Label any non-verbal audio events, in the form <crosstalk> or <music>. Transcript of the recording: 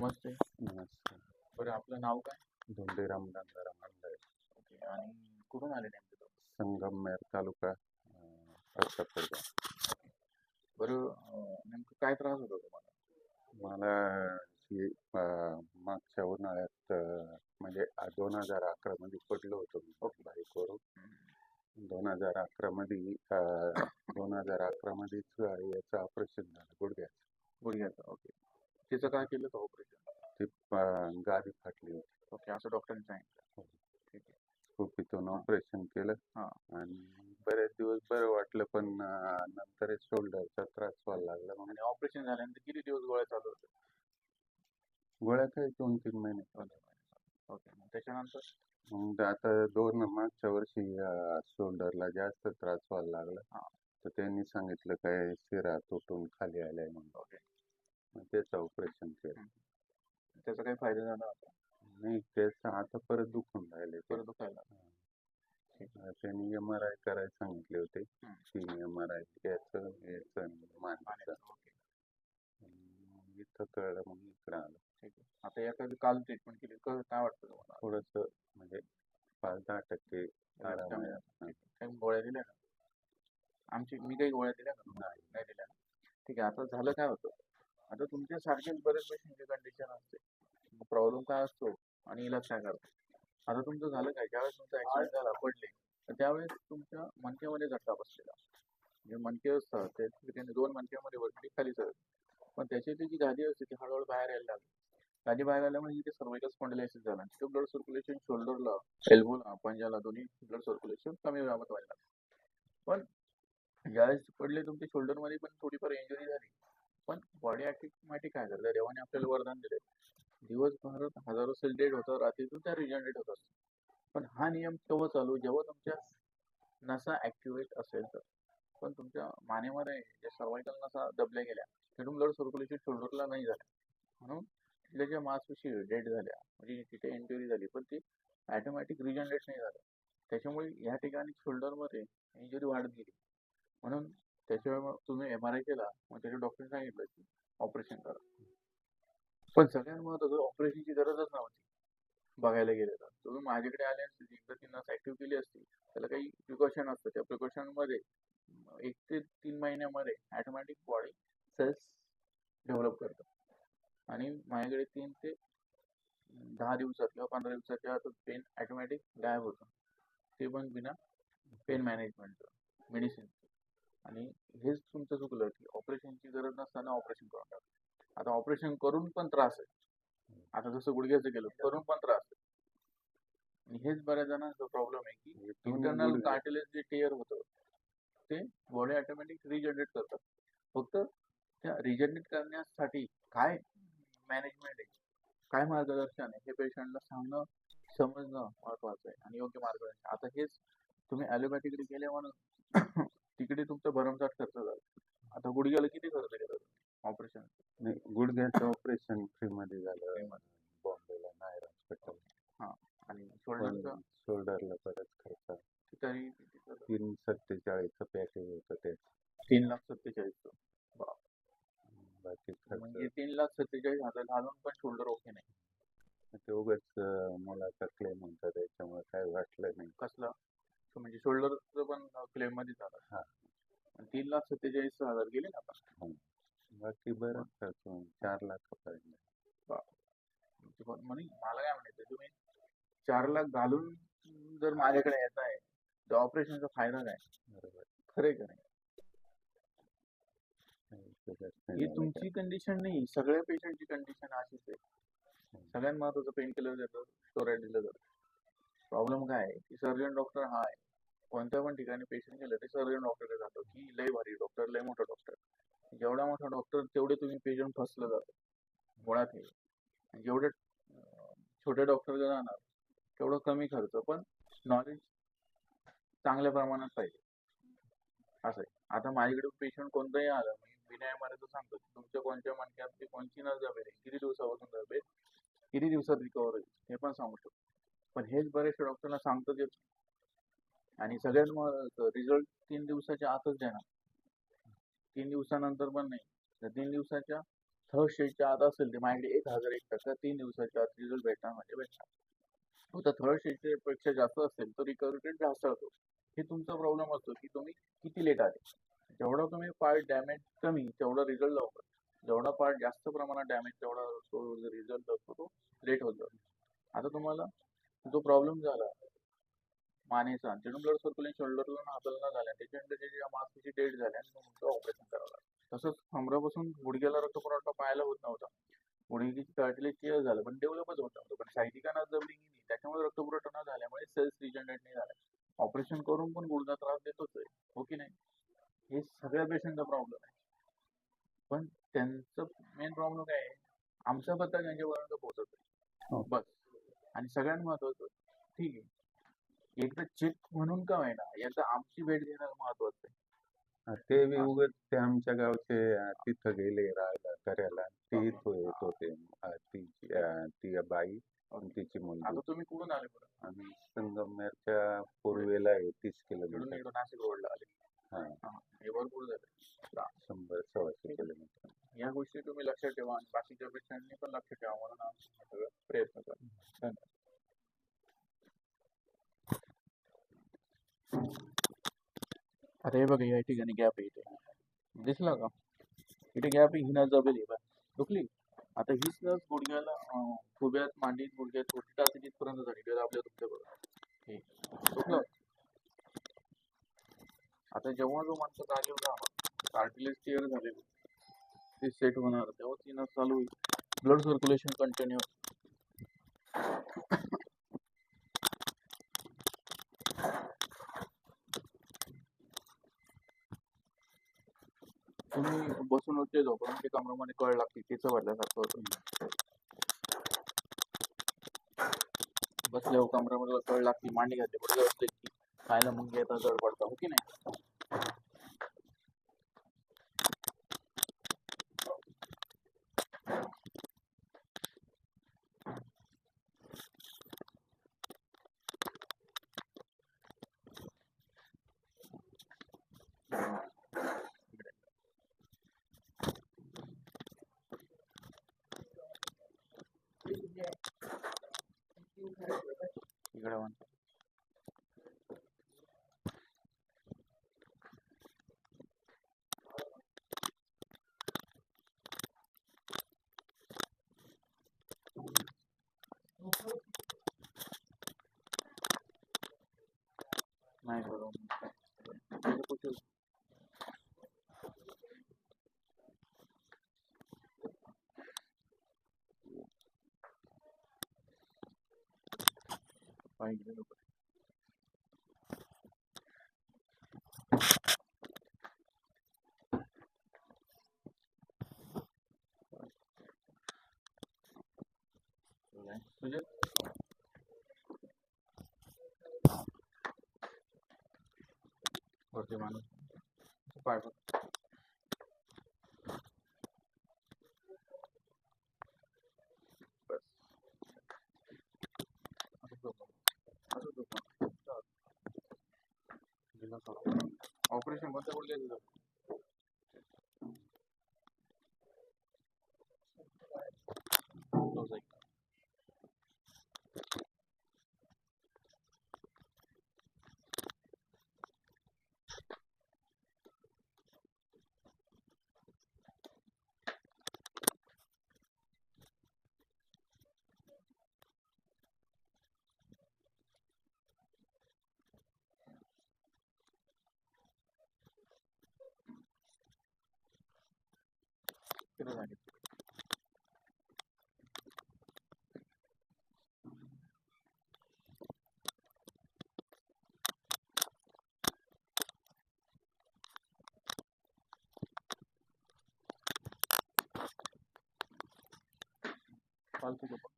मस्त बरं आपलं नाव काय? धोंडीराम गंगाराम अंधारे ओके आणि कुठून आले नेमके तुम्ही? संगमनेर तालुका अं, गाव. बरं अं, नेमकं काय त्रास होतो तुम्हाला? मला ही अं, मागच्या उन्हाळ्यात अं, म्हणजे दोन हजार अकरा मध्ये पडलो होतो मी बाईकवरून दोन हजार अकरा मध्ये दोन हजार अकरा मध्येच याचं ऑपरेशन झालं गुडघ्याचं. गुडघ्याचं ओके. तिचं काय केलं होतं ऑपरेशन? ती गादी फाटली होती. ओके असं डॉक्टरांनी सांगितलं. ठीक आहे. खूप ऑपरेशन केलं हा. आणि बरेच दिवस बरं वाटलं पण नंतर शोल्डरचा त्रास व्हायला लागला मग. आणि ऑपरेशन झाल्यानंतर किती दिवस गोळ्या चालू होते गोळ्या काय दोन तीन महिने. ओके. मग त्याच्यानंतर? मग आता दोन मागच्या वर्षी शोल्डरला जास्त त्रास व्हायला लागला. हा. तर त्यांनी सांगितलं काय शिरा तुटून खाली आलाय म्हणून. ओके. मग त्याचं ऑपरेशन केलं. त्याचा काही फायदा झाला होता? नाही त्याचं आता परत दुखून राहिले ते. परत दुखायला अं, त्यांनी एम आर आय करायला सांगितले होते हम्म. एम आर आय याचं याचं आणि मानेचं पाण्याचं ओके. मग इथं कळलं मग इकडं आलं. ठीक आहे. आता एखादी काल ट्रीटमेंट केली क- काय वाटतं तुम्हाला? थोडंसं म्हणजे पाच दहा टक्के आराम आहे. काही गोळ्या दिल्या का? आमची मी काही गोळ्या दिल्या का नाही. नाही दिल्या. ना? ठीक आहे. आता झालं काय होतं? आता तुमच्या सारखेच बरेच पेशंटची कंडिशन असते. प्रॉब्लेम काय असतो? आणि इलाज काय करतो आता तुमचं झालं काय? ज्यावेळेस तुमचा ऍक्सिडेंट झाला पडले तर त्यावेळेस तुमच्या मणक्यामध्ये झटका बसलेला. जे मणके असतात ते ठिकाणी दोन मणक्यामध्ये वरती खाली सरत पण त्याची ती जी गादी असते ती हळूहळू बाहेर यायला लागली. गादी बाहेर आल्यामुळे इथे सर्वाइकल स्पॉन्डिलायसिस झाला. आणि ब्लड सर्क्युलेशन शोल्डरला एल्बोला पंजाला दोन्ही ब्लड सर्क्युलेशन कमी व्हावं व्हायला पण ज्यावेळेस पडले तुमच्या शोल्डरमध्ये मध्ये पण थोडीफार इंजुरी झाली. पण बॉडी ॲटोमॅटिक काय झालं? देवाने आपल्याला वरदान दिले दिवसभरात हजारो सेल डेड होतं रात्रीतून त्या रिजनरेट होत असतं पण हा नियम तेव्हा चालू? जेव्हा तुमच्या नसा ऍक्टिव्हेट असेल तर. पण तुमच्या मानेमध्ये जे सर्वायकल नसा दबल्या गेल्या तिथून ब्लड सर्क्युलेशन शोल्डरला नाही झालं. म्हणून तिथल्या ज्या मांसपेशी डेड झाल्या म्हणजे तिथे इंजुरी झाली पण ती ॲटोमॅटिक रिजनरेट नाही झालं. त्याच्यामुळे या ठिकाणी शोल्डरमध्ये इंजुरी वाढत गेली. म्हणून त्याच्यामुळे तुम्ही एम आर आय केला मग त्याच्या डॉक्टर सांगितलं की ऑपरेशन करा. पण सगळ्यात महत्वाचं ऑपरेशनची गरजच नव्हती. बघायला गेले तर. तुम्ही माझ्याकडे आले असते एकदा ती नस ऍक्टिव्ह केली असती त्याला काही प्रिकॉशन असतं त्या प्रिकॉशनमध्ये एक ते तीन महिन्यामध्ये ॲटोमॅटिक बॉडी सेल्स डेव्हलप करतात. आणि माझ्याकडे तीन ते दहा दिवसात किंवा पंधरा दिवसाच्या आतच पेन ऑटोमॅटिक गायब होतं ते पण बिना पेन मॅनेजमेंटचं मेडिसिन आणि हेच तुमचं चुकलं की ऑपरेशनची गरज नसताना ऑपरेशन करून टाकलं आता ऑपरेशन करून पण त्रास आहे. आता जसं गुडघ्याचं केलं करून पण त्रास आहे. आणि हेच बऱ्याच जणांचा प्रॉब्लेम आहे की इंटरनल कार्टिलेज जे टेअर होतं ते बॉडी ऑटोमॅटिक रिजनरेट करतात. फक्त त्या रिजनरेट करण्यासाठी काय मॅनेजमेंट आहे. काय मार्गदर्शन आहे? हे पेशंटला सांगणं समजणं महत्वाचं आहे आणि योग्य मार्गदर्शन. आता हेच तुम्ही ॲलोपॅथीकडे गेले म्हणून <coughs> तिकडे तुमचा भरमसाठ खर्च झाला. आता गुडघ्याला किती खर्च केला ऑपरेशन नाही, गुडघ्याचं ऑपरेशन फ्री मध्ये झालं. बॉम्बेला नायर हॉस्पिटल आणि शोल्डरचं शोल्डरला बराच खर्च तरी? तीन सत्तेचाळीसचं पॅकेज होतं ते. तीन लाख सत्तेचाळीस बाकी खर्च. म्हणजे तीन लाख सत्तेचाळीस हजार घालून पण शोल्डर ओके नाही. ते उगाच अं, मुलाचा क्लेम होता त्याच्यामुळे काय वाटलं नाही. कसला? तो म्हणजे शोल्डरचं पण क्लेममध्ये झालं. हा. आणि तीन लाख सत्तेचाळीस हजार गेले ना आता बाकी बरंच खर्च होईल. चार म्हणजे पण म्हणून मला काय म्हणायचं तुम्ही चार लाख घालून जर माझ्याकडे येत आहे तर ऑपरेशनचा फायदा काय? बरोबर. खरे का नाही? ही तुमची कंडिशन नाही सगळ्या पेशंटची कंडिशन अशीच आहे. सगळ्यात महत्वाचं पेन किलर देतं स्टोराईड दिलं जातं. प्रॉब्लेम काय आहे? की सर्जन डॉक्टर हा आहे. कोणत्या पण ठिकाणी पेशंट गेलं ते सर्जन डॉक्टरकडे जातो की लय भारी डॉक्टर लय मोठा डॉक्टर जेवढा मोठा डॉक्टर तेवढे तुम्ही पेशंट फसलं जातं. मुळात हे. जेवढे छोटे डॉक्टर जाणार तेवढं कमी खर्च पण नॉलेज चांगल्या प्रमाणात पाहिजे. असं आहे. आता माझ्याकडे पेशंट कोणतंही आलं मी बिना एम सांगतो की तुमच्या कोणत्या मणक्यातली कोणची नस दाबेल किती दिवसापासून दाबेल किती दिवसात रिकवर होईल? हे पण सांगू शकतो. पण हेच बरेचशे डॉक्टरना सांगतो की आणि सगळ्यात मग रिझल्ट तीन दिवसाच्या आतच देणार. तीन दिवसानंतर पण नाही. तर तीन दिवसाच्या थर्ड स्टेजच्या आत असेल ते माझ्याकडे एक हजार एक टक्का तीन दिवसाच्या आत रिझल्ट भेटणार म्हणजे भेटणार. फक्त थर्ड स्टेजच्या पेक्षा जास्त असेल तर रिकव्हरी रेट जास्त होतो. हे तुमचा प्रॉब्लेम असतो की तुम्ही किती लेट आले? जेवढा तुम्ही पार्ट डॅमेज कमी तेवढा रिझल्ट लवकर. जेवढा पार्ट जास्त प्रमाणात डॅमेज तेवढा तो रिझल्ट असतो तो लेट होत. जातो आता तुम्हाला जो प्रॉब्लेम झाला मानेचा ज्यानं ब्लड सर्क्युलेशन शोल्डरला हाताला न झाल्या त्याच्यानंतर त्याच्या मास्कची डेट झाल्या आणि तुमचं ऑपरेशन करावं लागलं. तसंच कमरापासून गुडघ्याला रक्तपुरवठा पाहायला होत नव्हता. गुडघ्याची कार्टिलेज क्लिअर झालं पण डेव्हलपच होत नव्हतं. पण सायटिकांना जबरी नाही. त्याच्यामुळे रक्तपुरवठा न झाल्यामुळे सेल्स रिजनरेट नाही झाला. ऑपरेशन करून पण गुडघा त्रास देतोच आहे. हो की नाही? हे सगळ्या पेशंटचा प्रॉब्लेम आहे. पण त्यांचं मेन प्रॉब्लेम काय आहे? आमचा पत्ता त्यांच्यापर्यंत पोहोचत हो. बस. आणि सगळ्यात महत्वाचं ठीक आहे. एकदा चेक म्हणून का होईना याचा आमची भेट घेणं महत्वाचं आहे. ते बी उगाच ते आमच्या गावचे तिथं गेले राहायला करायला. ते इथं येत होते. ती बाई आणि तिची मुलगी. आता तुम्ही कुठून आले बरं? आणि संगमनेरच्या पूर्वेला आहे तीस किलोमीटर. नाशिक रोडला आले. हा. भरपूर झाले. शंभर सव्वाशे किलोमीटर. या गोष्टी तुम्ही लक्षात ठेवा आणि बाकीच्या पेशंटनी पण लक्षात ठेवा म्हणून आम्ही सगळं प्रयत्न करा धन्यवाद. अरे हे बघा या ठिकाणी गॅप आहे इथे. दिसला का? इथे गॅप आहे ही नस दाबेली दुखली. आता हीच नस गुडघ्याला खुब्यात मांडीत गुडघ्यात छोटी तिथपर्यंत झाली. आपल्या तुमच्याबरोबर हे. दुखलं? आता जेव्हा जो माणसं जागेवर जाणार कार्टिलेज क्लिअर झालेलं ते सेट होणार तेव्हा ती नस चालू होईल. ब्लड सर्क्युलेशन कंटिन्यू तुम्ही बसून होते झोपून ते कमरामध्ये कळ लागते तिचं भरल्यासारखं होतं. बसल्यावर कमरामध्ये कळ लागते मांडी घातली पुढे असते की खायला मग येता जड पडतं हो की नाही इकडे म्हणतो नाही बरोबर इकडे कुठे पाहिजे लोक तुझे वरती माणूस पाय बघ. बस असं झोप असं झोप ऑपरेशन बंद पडले तुझं Close आहे. किती झाले फालतू गप्पा